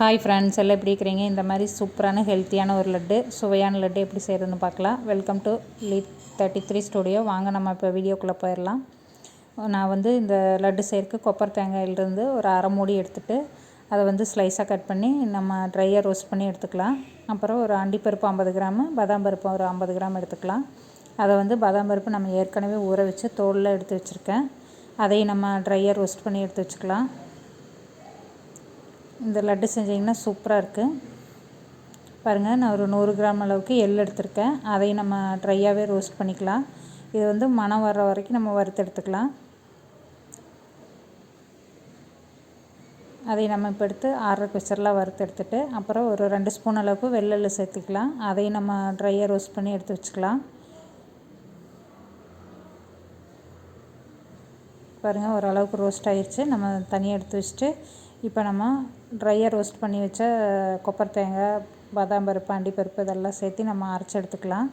Hi friends எல்லாம் எப்படி இருக்கிறீங்க? இந்த மாதிரி சூப்பரான ஹெல்த்தியான ஒரு லட்டு சுவையான லட்டு எப்படி செய்கிறதுன்னு பார்க்கலாம். Welcome to Lee thirty three studio வாங்க நம்ம இப்போ வீடியோக்குள்ளே போயிடலாம். நான் வந்து இந்த லட்டு செய்கிறதுக்கு கொப்பர் தேங்காயிலிருந்து ஒரு அரை மூடி எடுத்துகிட்டு அதை வந்து ஸ்லைஸாக கட் பண்ணி நம்ம ட்ரையாக ரோஸ்ட் பண்ணி எடுத்துக்கலாம். அப்புறம் ஒரு அண்டிப்பருப்பு ஐம்பது கிராமு பாதாம் பருப்பு ஒரு ஐம்பது கிராம் எடுத்துக்கலாம். அதை வந்து பாதாம் பருப்பு நம்ம ஏற்கனவே ஊற வச்சு தோலில் எடுத்து வச்சுருக்கேன். அதையும் நம்ம ட்ரையாக ரோஸ்ட் பண்ணி எடுத்து வச்சுக்கலாம். இந்த லட்டு செஞ்சிங்கன்னா சூப்பராக இருக்குது பாருங்கள் நான் ஒரு நூறு கிராம் அளவுக்கு எள் எடுத்திருக்கேன். அதையும் நம்ம ட்ரையாகவே ரோஸ்ட் பண்ணிக்கலாம். இது வந்து மனம் வர்ற வரைக்கும் நம்ம வறுத்து எடுத்துக்கலாம். அதை நம்ம இப்போ எடுத்து ஆறரை வச்சர்லாம் வறுத்து எடுத்துகிட்டு அப்புறம் ஒரு ரெண்டு ஸ்பூன் அளவுக்கு வெள்ளெல்லு சேர்த்துக்கலாம். அதையும் நம்ம ட்ரையாக ரோஸ்ட் பண்ணி எடுத்து வச்சுக்கலாம். பாருங்கள் ஓரளவுக்கு ரோஸ்ட் ஆயிடுச்சு நம்ம தனியாக எடுத்து வச்சுட்டு இப்போ நம்ம ட்ரையாக ரோஸ்ட் பண்ணி வச்ச கொப்பரை தேங்காய் பாதாம் பருப்பு அண்டி பருப்பு இதெல்லாம் சேர்த்து நம்ம அரைச்சி எடுத்துக்கலாம்.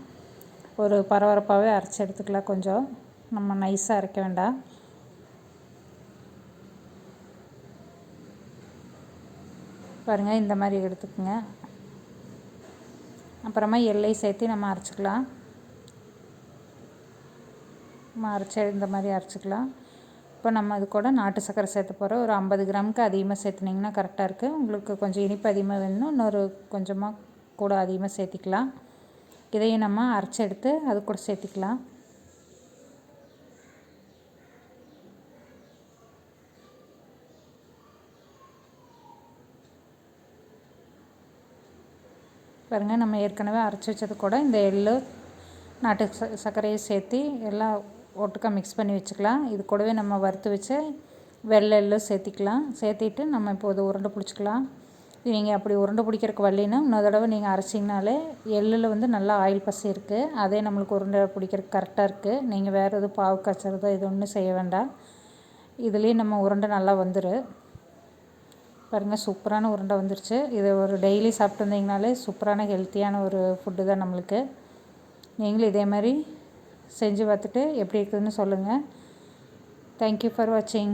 ஒரு பரபரப்பாகவே அரைச்சி எடுத்துக்கலாம் கொஞ்சம். நம்ம நைஸாக அரைக்க வேண்டாம். பாருங்கள் இந்த மாதிரி எடுத்துக்கோங்க. அப்புறமா எல்லை சேர்த்து நம்ம அரைச்சிக்கலாம். நம்ம அரைச்சி இந்த மாதிரி அரைச்சிக்கலாம். இப்போ நம்ம அது கூட நாட்டு சர்க்கரை சேர்த்து போகிறோம் ஒரு ஐம்பது கிராமுக்கு அதிகமாக சேர்த்துனிங்கன்னா கரெக்டாக இருக்குது உங்களுக்கு கொஞ்சம் இனிப்பு அதிகமாக வேணும் இன்னொரு கொஞ்சமாக கூட அதிகமாக சேர்த்திக்கலாம். இதையும் நம்ம அரைச்சி எடுத்து அது கூட சேர்த்திக்கலாம். பாருங்கள் நம்ம ஏற்கனவே அரைச்சி வச்சது கூட இந்த எள்ளு நாட்டு சர்க்கரையை சேர்த்து எல்லாம் ஒட்டுக்கா மிக்ஸ் பண்ணி வச்சுக்கலாம். இது கூடவே நம்ம வறுத்து வச்சு வெள்ளை சேர்த்திக்கலாம். சேர்த்திட்டு நம்ம இப்போ இது உருண்டை பிடிச்சிக்கலாம். நீங்கள் அப்படி உருண்டை பிடிக்கிறதுக்கு வரலின்னா இன்னொரு தடவை நீங்கள் அரைச்சிங்கனாலே எள்ளில் வந்து நல்லா ஆயில் பசி இருக்குது அதே நம்மளுக்கு உருண்டை பிடிக்கிறதுக்கு கரெக்டாக இருக்குது நீங்கள் வேறு எதுவும் பாவு காய்ச்சறதோ இது ஒன்றும் செய்ய வேண்டாம். இதுலேயும் நம்ம உருண்டை நல்லா வந்துடும் பாருங்கள் சூப்பரான உருண்டை வந்துருச்சு. இதை ஒரு டெய்லி சாப்பிட்டு வந்தீங்கனாலே சூப்பரான ஹெல்த்தியான ஒரு ஃபுட்டு தான் நம்மளுக்கு. நீங்களும் இதே மாதிரி செஞ்சு பார்த்துட்டு எப்படி இருக்குதுன்னு சொல்லுங்கள் தேங்க்யூ ஃபார் வாட்சிங்